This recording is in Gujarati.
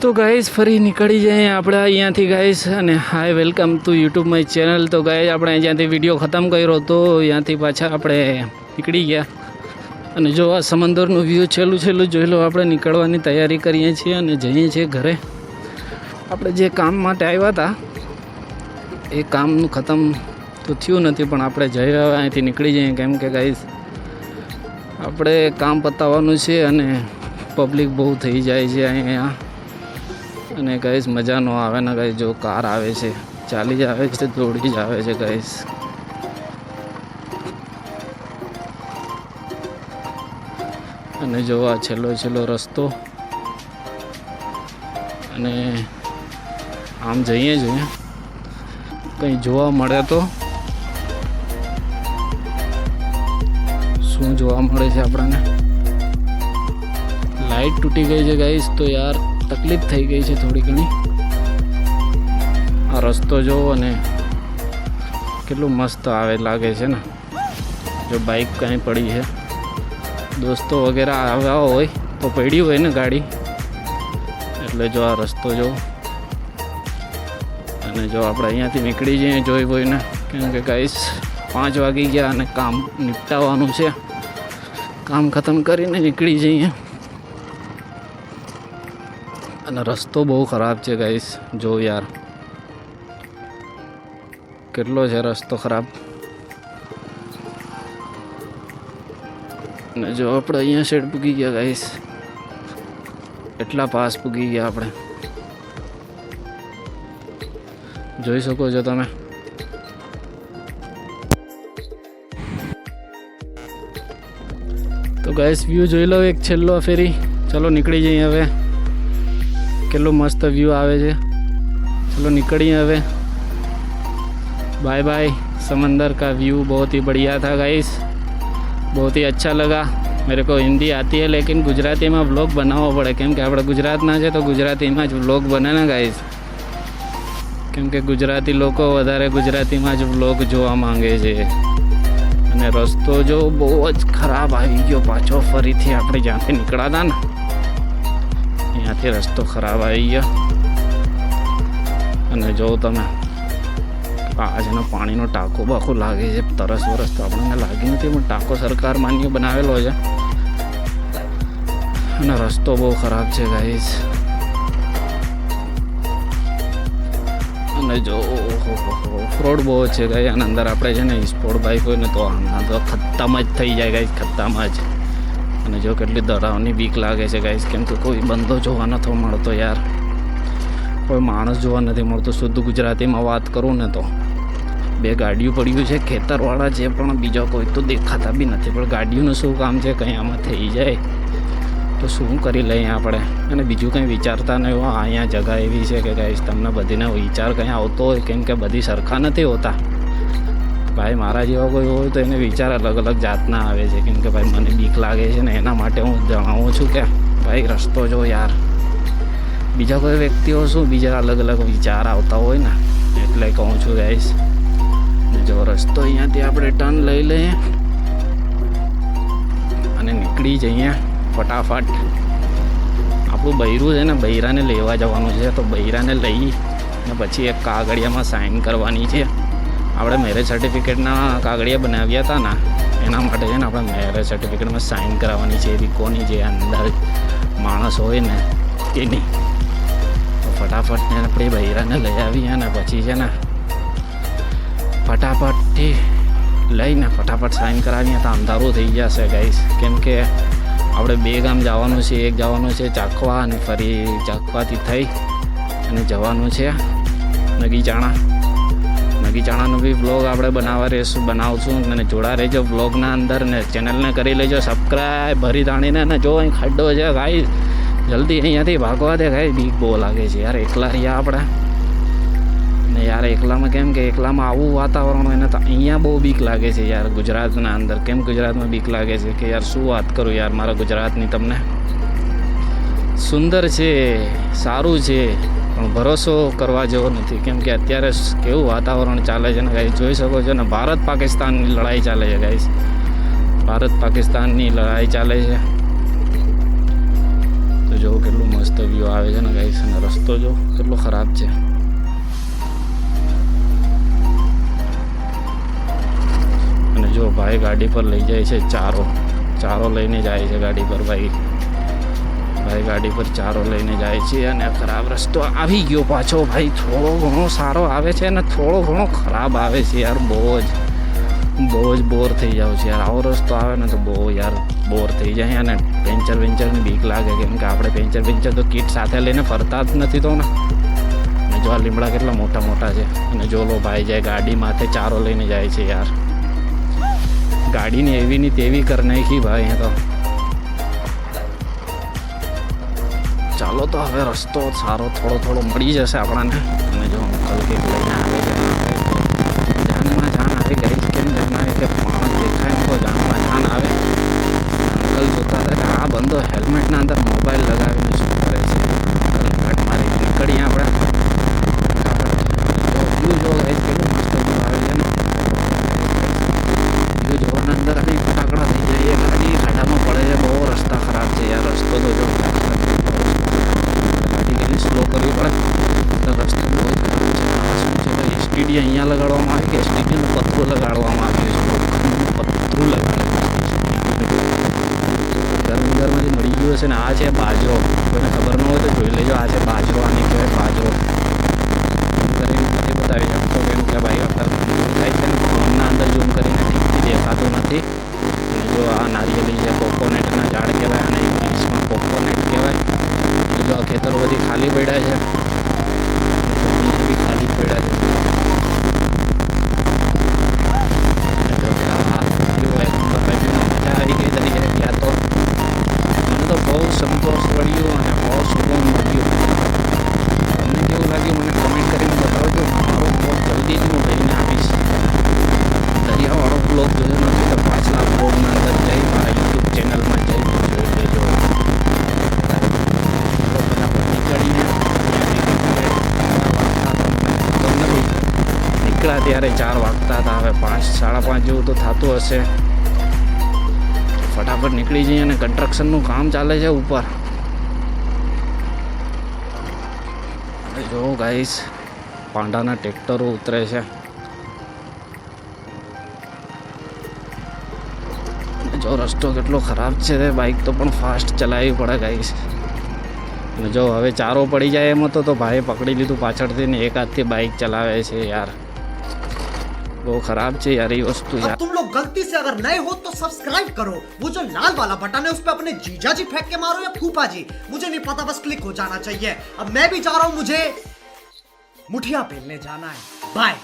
તો ગાઈસ ફરી નીકળી જઈએ આપણે અહીંયાથી ગાઈસ અને hi welcome to YouTube my channel તો ગાઈસ આપણે જ્યાંથી વીડિયો ખતમ કર્યો તો ત્યાંથી પાછા આપણે નીકળી ગયા. અને જો આ સમંદરનું વ્યૂ છેલ્લું છેલ્લું જોઈ લો, આપણે નીકળવાની તૈયારી કરીએ છીએ અને જઈએ છીએ ઘરે. આપણે જે કામ માટે આવ્યા હતા, એ કામનું ખતમ તો થયું નથી, પણ આપણે જઈ અહીંથી નીકળી જઈએ. કેમ કે ગાઈસ આપણે કામ પતાવવાનું છે અને પબ્લિક બહુ થઈ જાય છે અહીંયા. અને કહીશ મજા ન આવે ને કઈ જો કાર આવે છે. ચાલી જ આવે છે, દોડી જ આવે છે કહીશ અને જો આ છેલ્લો છેલ્લો રસ્તો. અને આમ જઈએ જોઈએ કંઈ જોવા મળે તો. શું જોવા મળે છે આપણને? લાઈટ તૂટી ગઈ છે ગાઈસ તો યાર તકલીફ થઈ ગઈ છે થોડી ઘણી. આ રસ્તો જોવો અને કેટલું મસ્ત આવે લાગે છે ને. જો બાઈક કાંઈ પડી છે. દોસ્તો વગેરે આવ્યા હોય તો પડી હોય ને ગાડી. એટલે જો આ રસ્તો જો અને જો આપણે અહીંયાથી નીકળી જઈએ જોઈ કોઈને કેમ કે ગાઈસ પાંચ વાગી ગયા અને કામ નિપટાવવાનું છે. કામ ખતમ કરીને નીકળી જઈએ. અને રસ્તો બહુ ખરાબ છે ગાઈસ જો યાર કેટલો છે રસ્તો ખરાબ અને જો આપણે અહીંયા શેડ પૂગી ગયા ગાઈસ એટલા પાસ પૂગી ગયા આપણે જોઈ શકો છો તમે તો ગાઈસ વ્યૂ જોઈ લો એક છેલ્લો ફેરી ચલો નીકળી જઈએ હવે કેટલો મસ્ત વ્યૂ આવે છે चलो निकलिए હવે बाय बाय समंदर का व्यू बहुत ही बढ़िया था गाइस बहुत ही अच्छा लगा मेरे को हिंदी आती है लेकिन ગુજરાતીમાં વ્લોગ બનાવવો પડે કેમ કે આપણે ગુજરાતના છે તો ગુજરાતીમાં જ વ્લોગ બને ને ગાઈસ કેમ કે ગુજરાતી લોકો વધારે ગુજરાતીમાં જ વ્લોગ જોવા માંગે છે અને રસ્તો જો બહુ જ ખરાબ આવી ગયો પાછો ફરીથી આપણે જ્યાંથી નીકળ્યા હતા ને અહીંયાથી રસ્તો ખરાબ આવી ગયો. અને જો તમે આજનો પાણીનો ટાંકો બાકો લાગે છે, તરસ વરસ તો આપણને લાગી નથી, પણ ટાંકો સરકાર માન્ય બનાવેલો છે. અને રસ્તો બહુ ખરાબ છે ગાઈઝ અને જો ફ્રોડ બહુ છે ગાઈ આના અંદર આપણે છે ને સ્પોર્ટ બાઇક હોય ને, તો આના તો ખત્તામાં જ થઈ જાય ગાઈ ખત્તામાં જ. અને જો કેટલી દડાઓની બીક લાગે છે ગાઈસ કેમ કે કોઈ બંધો જોવા નથી મળતો યાર. કોઈ માણસ જોવા નથી મળતો. શુદ્ધ ગુજરાતીમાં વાત કરું ને તો. બે ગાડીઓ પડ્યું છે, ખેતરવાળા છે પણ, બીજો કોઈ તો દેખાતા બી નથી. પણ ગાડીઓનું શું કામ છે, કંઈ આમાં થઈ જાય? તો શું કરી લઈએ આપણે? અને બીજું કંઈ વિચારતા નહીં હોય. અહીંયા જગા એવી છે કે ગાઈશ તમને બધીને વિચાર કંઈ આવતો હોય? કેમ કે બધી સરખા નથી હોતા. ભાઈ મારા જેવા કોઈ હોય તો એને વિચાર અલગ અલગ જાતના આવે છે. કેમ કે ભાઈ મને બીક લાગે છે ને એના માટે હું જણાવું છું કે ભાઈ રસ્તો જો યાર. બીજા કોઈ વ્યક્તિઓ શું? બીજા અલગ અલગ વિચાર આવતા હોય ને. એટલે કહું છું ગાઈશ જો રસ્તો અહીંયાથી આપણે ટર્ન લઈ લઈએ અને નીકળી જઈએ ફટાફટ. આપણું બૈરું છે ને, બૈરાને લેવા જવાનું છે તો બૈરાને લઈ ને પછી એક કાગળિયામાં સાઇન કરવાની છે. આપણે મેરેજ સર્ટિફિકેટના કાગળિયા બનાવ્યા હતા ને, એના માટે છે ને આપણે મેરેજ સર્ટિફિકેટમાં સાઇન કરાવવાની છે. એવી કોની જે અંદર માણસ હોય ને, એની. તો ફટાફટ ને આપણે બૈરાને લઈ આવીએ ને પછી છે ને ફટાફટથી લઈને ફટાફટ સાઇન કરાવીએ. તો અંધારું થઈ જશે ગાઈસ કેમ કે આપણે બે ગામ જવાનું છે, એક જવાનું છે ચાખવા અને ફરી ચાખવાથી થઈ અને જવાનું છે નગીચાણા. નગીચાણાનો બી બ્લોગ આપણે બનાવવા રહીશું, બનાવશું. અને જોડા રહેજો બ્લોગના અંદર ને ચેનલને કરી લેજો સબસ્ક્રાઈબ ભરી તાણીને. અને જો અહીં ખાડો છે ગાઈ જલ્દી અહીંયાથી ભાગવા દે. ગાઈ બીક બહુ લાગે છે યાર, એકલા રહ્યા આપણે. ને યાર, એકલામાં કેમ કે એકલામાં આવું વાતાવરણ હોય ને તો અહીંયા બહુ બીક લાગે છે યાર, ગુજરાતના અંદર. કેમ ગુજરાતમાં બીક લાગે છે કે યાર, શું વાત કરું યાર, મારા ગુજરાતની તમને. સુંદર છે, સારું છે. પણ ભરોસો કરવા જેવો નથી. કેમ કે અત્યારે કેવું વાતાવરણ ચાલે છે ને ગાઈ જોઈ શકો છો ને ભારત પાકિસ્તાનની લડાઈ ચાલે છે ગાઈસ ભારત પાકિસ્તાનની લડાઈ ચાલે છે. તો જો મસ્ત વ્યૂ આવે છે ને ગાઈસ અને રસ્તો જો કેટલો ખરાબ છે. અને જો ભાઈ ગાડી પર લઈ જાય છે ચારો. ચારો લઈને જાય છે ગાડી પર ભાઈ. ભાઈ ગાડી પર ચારો લઈને જાય છે અને ખરાબ રસ્તો આવી ગયો પાછો ભાઈ. થોડો ઘણો સારો આવે છે અને થોડો ઘણો ખરાબ આવે છે યાર, બહુ જ. બહુ જ બોર થઈ જાઉં છે યાર. આવો રસ્તો આવે ને તો બહુ યાર બોર થઈ જાય અને પેન્ચર વેન્ચરની બીક લાગે. કેમ કે આપણે પેન્ચર વેન્ચર તો કીટ સાથે લઈને ફરતા જ નથી તો ને. અને જો આ લીમડા કેટલા મોટા મોટા છે. અને જો લો ભાઈ જાય ગાડી માથે ચારો લઈને જાય છે યાર. ગાડીને એવી ની તેવી કરી નાખી ભાઈ તો. ચાલો તો હવે રસ્તો સારો થોડો થોડો મળી જશે આપણને. અને જો અંકલ કંઈક ભાઈ અહીંયા લગાડવામાં આવી કે એસટીડીનું પતરું લગાડવામાં આવ્યું છે. લગાડેલું છે મળી ગયું હશે ને, આ છે બાજરો. કોઈને ખબર ન હોય તો જોઈ લેજો, આ છે બાજરો, આને કહેવાય બાજરો. બતાવી શકતો કે ત્યારે ચાર વાગતા હતા. હવે પાંચ, સાડા પાંચ જેવું તો થતું હશે. ફટાફટ નીકળી જઈએ અને કન્સ્ટ્રક્શનનું કામ ચાલે છે ઉપર. જો ગાઈસ પાંડાના ટ્રેક્ટરો ઉતરે છે. જો રસ્તો કેટલો ખરાબ છે તે બાઇક તો પણ ફાસ્ટ ચલાવવી પડે ગાઈસ અને જો હવે ચારો પડી જાય એમાં તો તો ભાઈએ પકડી લીધું પાછળથી ને એક હાથથી બાઇક ચલાવે છે યાર. वो खराब चे यार ये वस्तु यार तुम लोग गलती से अगर नए हो तो सब्सक्राइब करो। वो जो लाल वाला बटन है उस पर अपने जीजा जी फेंक के मारो या फूफा जी। मुझे नहीं पता बस क्लिक हो जाना चाहिए। अब मैं भी जा रहा हूँ मुझे मुठिया पेलने जाना है। बाय